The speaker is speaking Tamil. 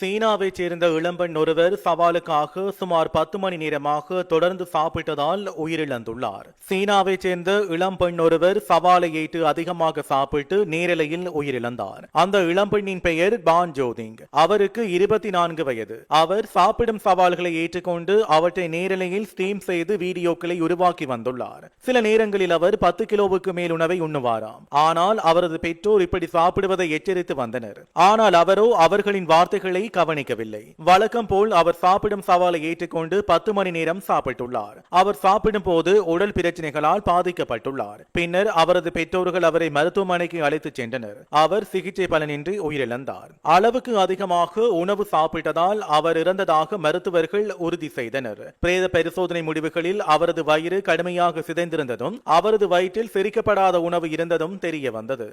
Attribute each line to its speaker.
Speaker 1: சீனாவைச் சேர்ந்த இளம்பெண் ஒருவர் சவாலுக்காக சுமார் பத்து மணி நேரமாக தொடர்ந்து சாப்பிட்டதால் உயிரிழந்துள்ளார். சீனாவைச் சேர்ந்த இளம்பெண் ஒருவர் சவாலை ஏற்று அதிகமாக சாப்பிட்டு நேரலையில் உயிரிழந்தார். அந்த இளம்பெண்ணின் பெயர் பான் ஜோதிங். அவருக்கு இருபத்தி நான்கு வயது. அவர் சாப்பிடும் சவால்களை ஏற்றுக்கொண்டு அவற்றை நேரலையில் ஸ்டீம் செய்து வீடியோக்களை உருவாக்கி வந்துள்ளார். சில நேரங்களில் அவர் பத்து கிலோவுக்கு மேல் உணவை உண்ணுவாராம். ஆனால் அவரது பெற்றோர் இப்படி சாப்பிடுவதை எச்சரித்து வந்தனர். ஆனால் அவரோ அவர்களின் வார்த்தைகளை கவனிக்கவில்லை. வழக்கம் போல் அவர் சாப்பிடும் சவாலை ஏற்றுக்கொண்டு பத்து மணி நேரம் சாப்பிட்டுள்ளார். அவர் சாப்பிடும் போது உடல் பிரச்சனைகளால் பாதிக்கப்பட்டுள்ளார். பின்னர் அவரது பெற்றோர்கள் அவரை மருத்துவமனைக்கு அழைத்துச் சென்றனர். அவர் சிகிச்சை பலனின்றி உயிரிழந்தார். அளவுக்கு அதிகமாக உணவு சாப்பிட்டதால் அவர் இறந்ததாக மருத்துவர்கள் உறுதி செய்தனர். பிரேத பரிசோதனை முடிவுகளில் அவரது வயிறு கடுமையாக சிதைந்திருந்ததும் அவரது வயிற்றில் செரிக்கப்படாத உணவு இருந்ததும் தெரிய வந்தது